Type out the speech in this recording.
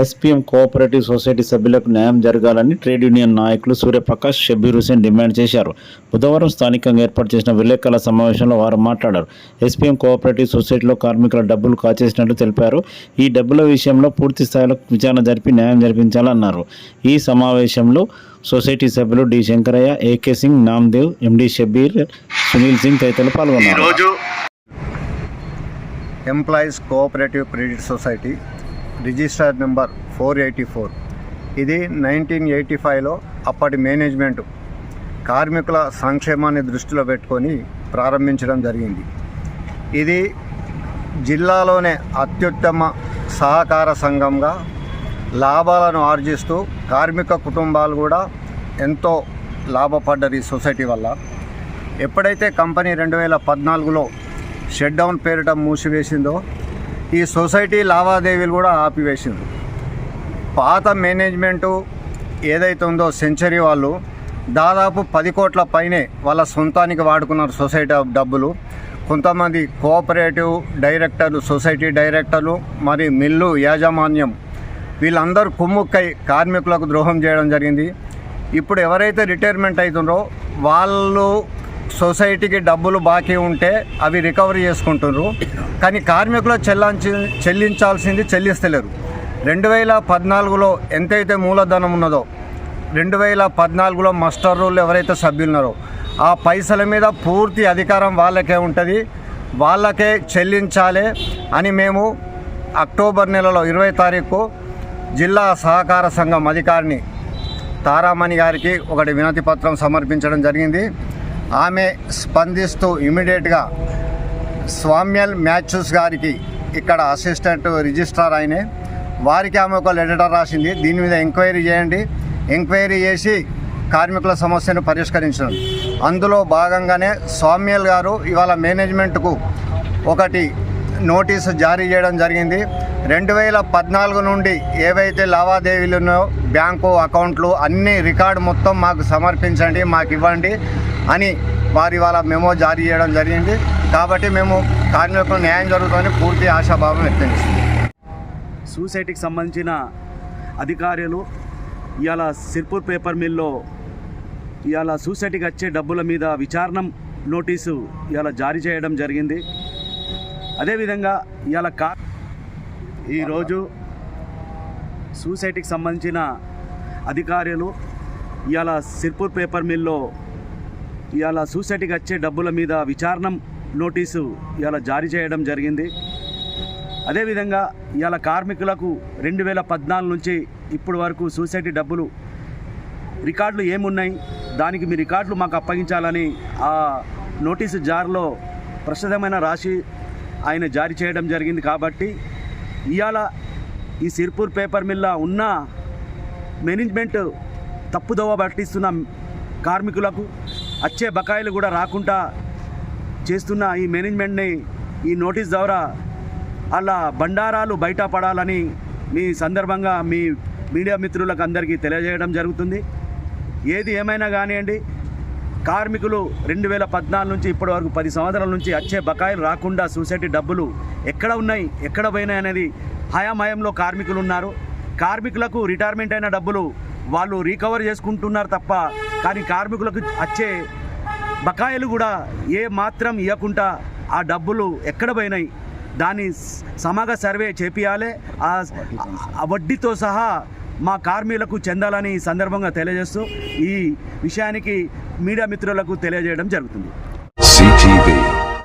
SPM cooperative society సభ్యులకు న్యాయం జరగాలని ట్రేడ్ యూనియన్ నాయకులు సూర్యప్రకాష్ షబీర్ హుసేన్ డిమాండ్ చేశారు. బుధవారం స్థానికంగా ఏర్పాటు చేసిన విలేకరుల సమావేశంలో వారు మాట్లాడారు. ఎస్పీఎం కోఆపరేటివ్ సొసైటీలో కార్మికుల డబ్బులు కాచేసినట్లు తెలిపారు. ఈ డబ్బుల విషయంలో పూర్తి స్థాయిలో విచారణ జరిపి న్యాయం జరిపించాలన్నారు. ఈ సమావేశంలో సొసైటీ సభ్యులు D Shankaraiah AK Singh Namdev MD Shabeer Sunil Singh తదితరులు పాల్గొన్నారు. Employees cooperative credit society register number four eighty four. ఇది నైన్టీన్ ఎయిటీ ఫైవ్లో అప్పటి మేనేజ్మెంట్. కార్మికుల సంక్షేమాన్ని దృష్టిలో పెట్టుకొని ప్రారంభించడం జరిగింది. ఇది జిల్లాలోనే అత్యుత్తమ సహకార సంఘంగా లాభాలను ఆర్జిస్తూ కార్మిక కుటుంబాలు కూడా ఎంతో లాభపడ్డది ఈ సొసైటీ వల్ల. ఎప్పుడైతే కంపెనీ రెండు వేల పద్నాలుగులో షట్ డౌన్ పేరిట మూసివేసిందో ఈ సొసైటీ లావాదేవీలు కూడా ఆపివేసింది. పాత మేనేజ్మెంటు ఏదైతే ఉందో సెంచరీ వాళ్ళు దాదాపు పది కోట్ల పైనే వాళ్ళ సొంతానికి వాడుకున్నారు సొసైటీ డబ్బులు. కొంతమంది కోఆపరేటివ్ డైరెక్టర్లు సొసైటీ డైరెక్టర్లు మరి మిల్లు యాజమాన్యం వీళ్ళందరూ కుమ్ముక్కై కార్మికులకు ద్రోహం చేయడం జరిగింది. ఇప్పుడు ఎవరైతే రిటైర్మెంట్ అవుతుందో వాళ్ళు సొసైటీకి డబ్బులు బాకీ ఉంటే అవి రికవరీ చేసుకుంటున్నారు కానీ కార్మికులు చెల్లించి చెల్లించాల్సింది చెల్లిస్తలేరు. రెండు వేల పద్నాలుగులో ఎంతైతే మూలధనం ఉన్నదో రెండు వేల పద్నాలుగులో మస్టర్ రూల్ ఎవరైతే సభ్యులున్నారో ఆ పైసల మీద పూర్తి అధికారం వాళ్ళకే ఉంటుంది. వాళ్ళకే చెల్లించాలి అని మేము అక్టోబర్ నెలలో ఇరవై తారీఖు జిల్లా సహకార సంఘం అధికారిని తారామణి గారికి ఒకటి వినతి పత్రం సమర్పించడం జరిగింది. ఆమె స్పందిస్తూ ఇమీడియట్గా స్వామ్యల్ మ్యాథ్యూస్ గారికి ఇక్కడ అసిస్టెంట్ రిజిస్ట్రార్ ఆయనే వారికి ఆమె ఒక లెటర్ రాసింది. దీని మీద ఎంక్వైరీ చేయండి. ఎంక్వైరీ చేసి కార్మికుల సమస్యను పరిష్కరించడం. అందులో భాగంగానే స్వామ్యల్ గారు ఇవాళ మేనేజ్మెంట్కు ఒకటి నోటీసు జారీ చేయడం జరిగింది. రెండు వేల పద్నాలుగు నుండి ఏవైతే లావాదేవీలు ఉన్నాయో బ్యాంకు అకౌంట్లు అన్ని రికార్డు మొత్తం మాకు సమర్పించండి మాకు ఇవ్వండి. అని వారి వాళ్ళ మెమో జారీ చేయడం జరిగింది. కాబట్టి మేము కార్మికులకు న్యాయం జరుగుతుందని పూర్తి ఆశాభావం వ్యక్తం చేస్తుంది సూసైటీకి సంబంధించిన అధికారులు ఇవాళ సిర్పూర్ పేపర్ మిల్లో ఇవాళ సూసైటీకి వచ్చే డబ్బుల మీద విచారణ నోటీసు ఇవాళ జారీ చేయడం జరిగింది. అదేవిధంగా ఇవాళ కా ఈరోజు సూసైటీకి సంబంధించిన అధికారులు ఇవాళ సిర్పూర్ పేపర్ మిల్లో ఇవాళ సూసైటీకి వచ్చే డబ్బుల మీద విచారణ నోటీసు ఇవాళ జారీ చేయడం జరిగింది. అదేవిధంగా ఇవాళ కార్మికులకు రెండు వేల పద్నాలుగు నుంచి ఇప్పటి వరకు సూసైటీ డబ్బులు రికార్డులు ఏమున్నాయి? దానికి మీ రికార్డులు మాకు అప్పగించాలని ఆ నోటీసు జార్లో ప్రసిద్ధమైన రాశి ఆయన జారీ చేయడం జరిగింది కాబట్టి ఇవాళ ఈ సిర్పూర్ పేపర్ మిల్ల ఉన్న మేనేజ్మెంట్ తప్పుదోవ పట్టిస్తున్న కార్మికులకు వచ్చే బకాయిలు కూడా రాకుండా చేస్తున్న ఈ మేనేజ్మెంట్ని ఈ నోటీస్ ద్వారా అలా బండారాలు బయటపడాలని మీ సందర్భంగా మీ మీడియా మిత్రులకు అందరికీ తెలియజేయడం జరుగుతుంది. ఏది ఏమైనా కానివ్వండి కార్మికులు రెండు వేల పద్నాలుగు నుంచి ఇప్పటి వరకు పది సంవత్సరాల నుంచి వచ్చే బకాయిలు రాకుండా సొసైటీ డబ్బులు ఎక్కడ ఉన్నాయి ఎక్కడ పోయినాయి అనేది హయామయంలో కార్మికులు ఉన్నారు. కార్మికులకు రిటైర్మెంట్ అయిన డబ్బులు వాళ్ళు రీకవర్ చేసుకుంటున్నారు తప్ప కానీ కార్మికులకు వచ్చే బకాయిలు కూడా ఏ మాత్రం ఇవ్వకుండా ఆ డబ్బులు ఎక్కడ పోయినాయి? దాన్ని సమగ సర్వే చేపియాలి. ఆ ఆ వడ్డీతో సహా మా కార్మికులకు చెందాలని ఈ సందర్భంగా తెలియజేస్తూ ఈ విషయానికి మీడియా మిత్రులకు తెలియజేయడం జరుగుతుంది.